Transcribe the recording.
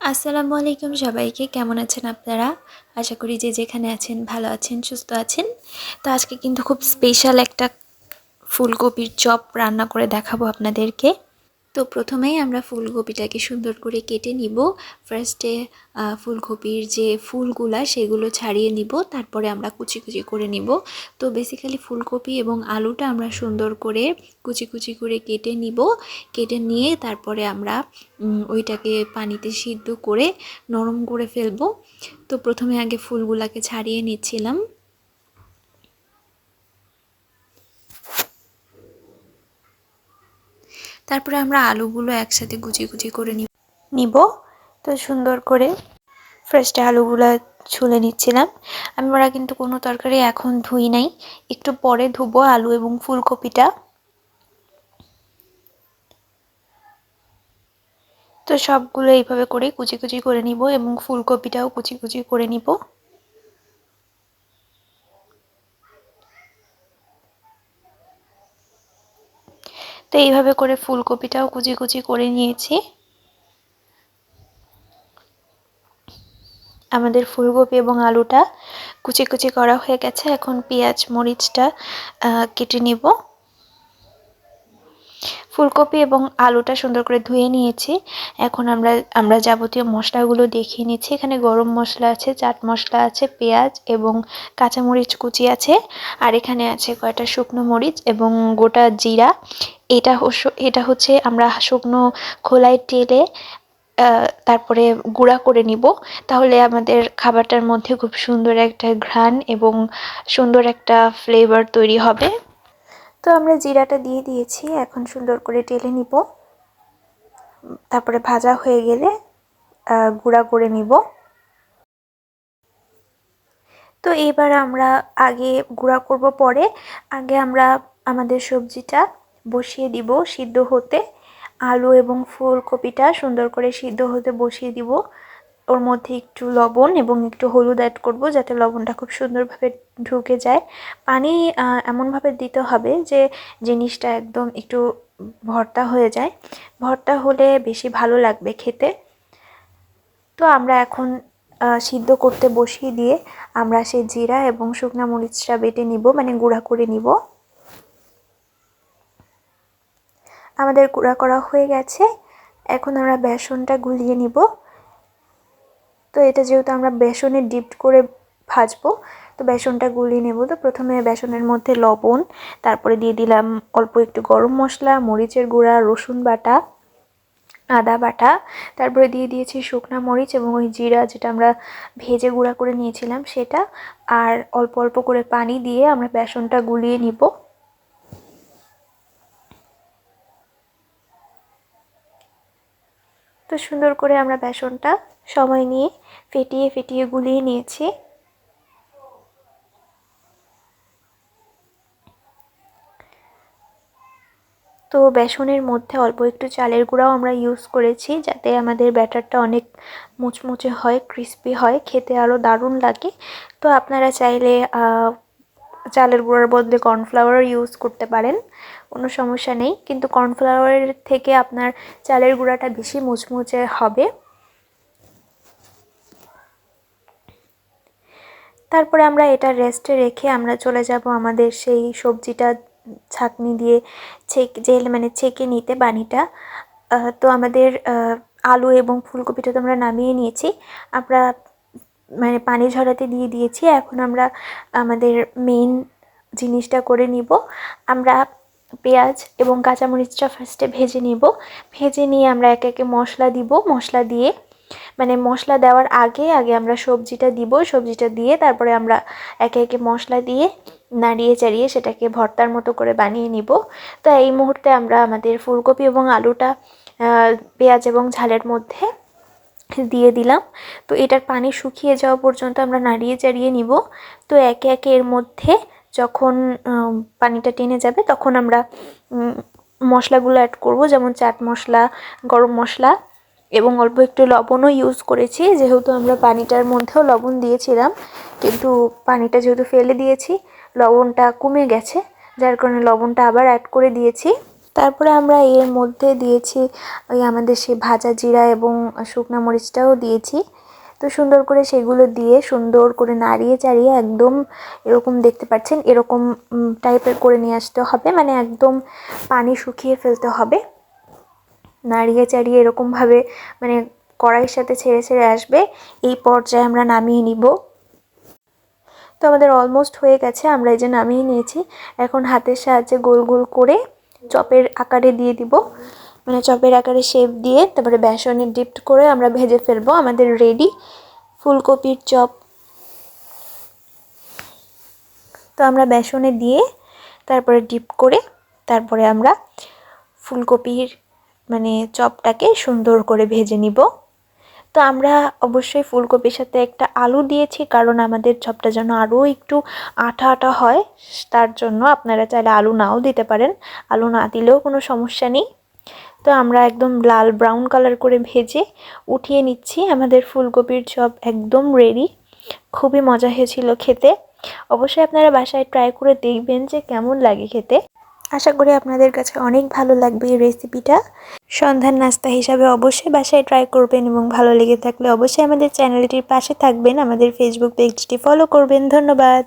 আসসালামু আলাইকুম সবাইকে। কেমন আছেন আপনারা? আশা করি যে যেখানে আছেন, ভালো আছেন, সুস্থ আছেন। তো আজকে কিন্তু খুব স্পেশাল একটা ফুলকপির চপ রান্না করে দেখাবো আপনাদেরকে। তো প্রথমেই আমরা ফুলকপিটাকে সুন্দর করে কেটে নিব। ফার্স্টে ফুলকপির যে ফুলগুলা সেগুলো ছাড়িয়ে নিব, তারপরে আমরা কুচি কুচি করে নিব। তো বেসিক্যালি ফুলকপি এবং আলুটা আমরা সুন্দর করে কুচি কুচি করে কেটে নিব। কেটে নিয়ে তারপরে আমরা ওইটাকে পানিতে সিদ্ধ করে নরম করে ফেলব। তো প্রথমে আগে ফুলগুলাকে ছাড়িয়ে নিচ্ছিলাম। তারপরে আমরা আলুগুলো একসাথে কুচি কুচি করে নিব। তো সুন্দর করে ফার্স্টে আলুগুলো ছুলে নিচ্ছিলাম। আমরা কিন্তু কোনো তরকারি এখন ধুই নাই। একটু পরে ধুবো আলু এবং ফুলকপিটা। তো সবগুলো এইভাবে করে কুচি কুচি করে নিব এবং ফুলকপিটাও কুচি কুচি করে নিব। তো এইভাবে করে ফুলকপিটাও কুচি কুচি করে নিয়েছি। আমাদের ফুলকপি এবং আলুটা কুচি কুচি করা হয়ে গেছে। এখন পেঁয়াজ, মরিচটা কেটে নিব। ফুলকপি এবং আলুটা সুন্দর করে ধুয়ে নিয়েছি। এখন আমরা আমরা যাবতীয় মশলাগুলো দেখিয়ে নিচ্ছি। এখানে গরম মশলা আছে, চাট মশলা আছে, পেঁয়াজ এবং কাঁচামরিচ কুচি আছে। আর এখানে আছে কয়টা শুকনো মরিচ এবং গোটা জিরা। এটা এটা হচ্ছে আমরা শুকনো খোলায় তেলে তারপরে গুঁড়া করে নিব। তাহলে আমাদের খাবারটার মধ্যে খুব সুন্দর একটা ঘ্রাণ এবং সুন্দর একটা ফ্লেভার তৈরি হবে। তো আমরা জিরাটা দিয়ে দিয়েছি, এখন সুন্দর করে টেলে নিব। তারপরে ভাজা হয়ে গেলে গুঁড়া করে নিব। তো এবার আমরা আগে গুঁড়া করব পরে, আগে আমরা আমাদের সবজিটা বসিয়ে দিব সিদ্ধ হতে। আলু এবং ফুলকপিটা সুন্দর করে সিদ্ধ হতে বসিয়ে দিব। ওর মধ্যে একটু লবণ এবং একটু হলুদ অ্যাড করব যাতে লবণটা খুব সুন্দরভাবে ঢুকে যায়। পানি এমনভাবে দিতে হবে যে জিনিসটা একদম একটু ভর্তা হয়ে যায়। ভর্তা হলে বেশি ভালো লাগবে খেতে। তো আমরা এখন সিদ্ধ করতে বসিয়ে দিয়ে আমরা সেই জিরা এবং শুকনা মরিচটা বেটে নিব মানে গুঁড়া করে নিব। আমাদের গুঁড়া করা হয়ে গেছে। এখন আমরা বেসনটা গুলিয়ে নিব। তো এটা যেহেতু আমরা বেসনে ডিপড করে ভাজবো, তো বেসনটা গুলিয়ে নেব। তো প্রথমে বেসনের মধ্যে লবণ, তারপরে দিয়ে দিলাম অল্প একটু গরম মশলা, মরিচের গুঁড়া, রসুন বাটা, আদা বাটা, তারপরে দিয়ে দিয়েছি শুকনা মরিচ এবং ওই জিরা যেটা আমরা ভেজে গুঁড়া করে নিয়েছিলাম সেটা, আর অল্প অল্প করে পানি দিয়ে আমরা বেসনটা গুলিয়ে নিব। তো সুন্দর করে আমরা বেসনটা সময় নিয়ে ফেটিয়ে ফেটিয়ে গুলিয়ে নিয়েছি। তো বেসনের মধ্যে অল্প একটু চালের গুঁড়াও আমরা ইউজ করেছি যাতে আমাদের ব্যাটারটা অনেক মুচমুচে হয় ক্রিস্পি হয়, খেতে আরও দারুণ লাগে। তো আপনারা চাইলে চালের গুঁড়ার বদলে কর্নফ্লাওয়ার ইউজ করতে পারেন, কোনো সমস্যা নেই। কিন্তু কর্নফ্লাওয়ারের থেকে আপনার চালের গুঁড়াটা বেশি মুচমুচে হবে। তারপরে আমরা এটা রেস্টে রেখে আমরা চলে যাব আমাদের সেই সবজিটা ছাঁকনি দিয়ে ছেক জেল মানে ছেঁকে নিতে বানিটা। তো আমাদের আলু এবং ফুলকপিটা তো আমরা নামিয়ে নিয়েছি। আমরা মানে পানি ঝরাতে দিয়ে দিয়েছি। এখন আমরা আমাদের মেইন জিনিসটা করে নিব। আমরা পেঁয়াজ এবং কাঁচামরিচটা ফার্স্টে ভেজে নিব। ভেজে নিয়ে আমরা একে একে মশলা দিব। মশলা দিয়ে মানে মশলা দেওয়ার আগে আগে আমরা সবজিটা দিব। সবজিটা দিয়ে তারপরে আমরা একে একে মশলা দিয়ে নাড়িয়ে চাড়িয়ে সেটাকে ভর্তার মতো করে বানিয়ে নিব। তো এই মুহূর্তে আমরা আমাদের ফুলকপি এবং আলুটা পেঁয়াজ এবং ঝালের মধ্যে দিয়ে দিলাম। তো এটার পানি শুকিয়ে যাওয়া পর্যন্ত আমরা নাড়িয়ে চাড়িয়ে নিব। তো একে একে এর মধ্যে যখন পানিটা টেনে যাবে তখন আমরা মশলাগুলো অ্যাড করব। যেমন চাট মশলা, গরম মশলা এবং অল্প একটু লবণও ইউজ করেছি। যেহেতু আমরা পানিটার মধ্যেও লবণ দিয়েছিলাম, কিন্তু পানিটা যেহেতু ফেলে দিয়েছি, লবণটা কমে গেছে। যার কারণে লবণটা আবার অ্যাড করে দিয়েছি। তারপরে আমরা এর মধ্যে দিয়েছি ওই আমাদের সেই ভাজা জিরা এবং শুকনো মরিচটাও দিয়েছি। তো সুন্দর করে সেগুলো দিয়ে সুন্দর করে নাড়িয়ে চাড়িয়ে একদম এরকম দেখতে পাচ্ছেন, এরকম টাইপের করে নিয়ে আসতে হবে। মানে একদম পানি শুকিয়ে ফেলতে হবে। নাড়িয়ে চাড়িয়ে এরকমভাবে মানে কড়াইয়ের সাথে ছেড়ে ছেড়ে আসবে। এই পর্যায়ে আমরা নামিয়ে নিব। তো আমাদের অলমোস্ট হয়ে গেছে, আমরা এই যে নামিয়ে নিয়েছি। এখন হাতের সাহায্যে গোল গোল করে চপের আকারে দিয়ে দিব। মানে চপের আকারে শেপ দিয়ে তারপরে বেসনে ডিপ করে আমরা ভেজে ফেলব। আমাদের রেডি ফুলকপির চপ। তো আমরা বেসনে দিয়ে তারপরে ডিপ করে তারপরে আমরা ফুলকপির মানে চপটাকে সুন্দর করে ভেজে নিব। তো আমরা অবশ্যই ফুলকপির সাথে একটা আলু দিয়েছি, কারণ আমাদের চপটা যেন আরও একটু আঠা আঠা হয়, তার জন্য আপনারা চাইলে আলু নাও দিতে পারেন। আলু না দিলেও কোনো সমস্যা নেই। তো আমরা একদম লাল ব্রাউন কালার করে ভেজে উঠিয়ে নিচ্ছি। আমাদের ফুলকপির চপ একদম রেডি খুবই মজা হয়েছিল খেতে। অবশ্যই আপনারা বাসায় ট্রাই করে দেখবেন যে কেমন লাগে খেতে। আশা করি আপনাদের কাছে অনেক ভালো লাগবে এই রেসিপিটা সন্ধ্যার নাস্তা হিসাবে অবশ্যই বাসায় ট্রাই করবেন এবং ভালো লেগে থাকলে অবশ্যই আমাদের চ্যানেলটির পাশে থাকবেন, আমাদের ফেসবুক পেজটি ফলো করবেন। ধন্যবাদ।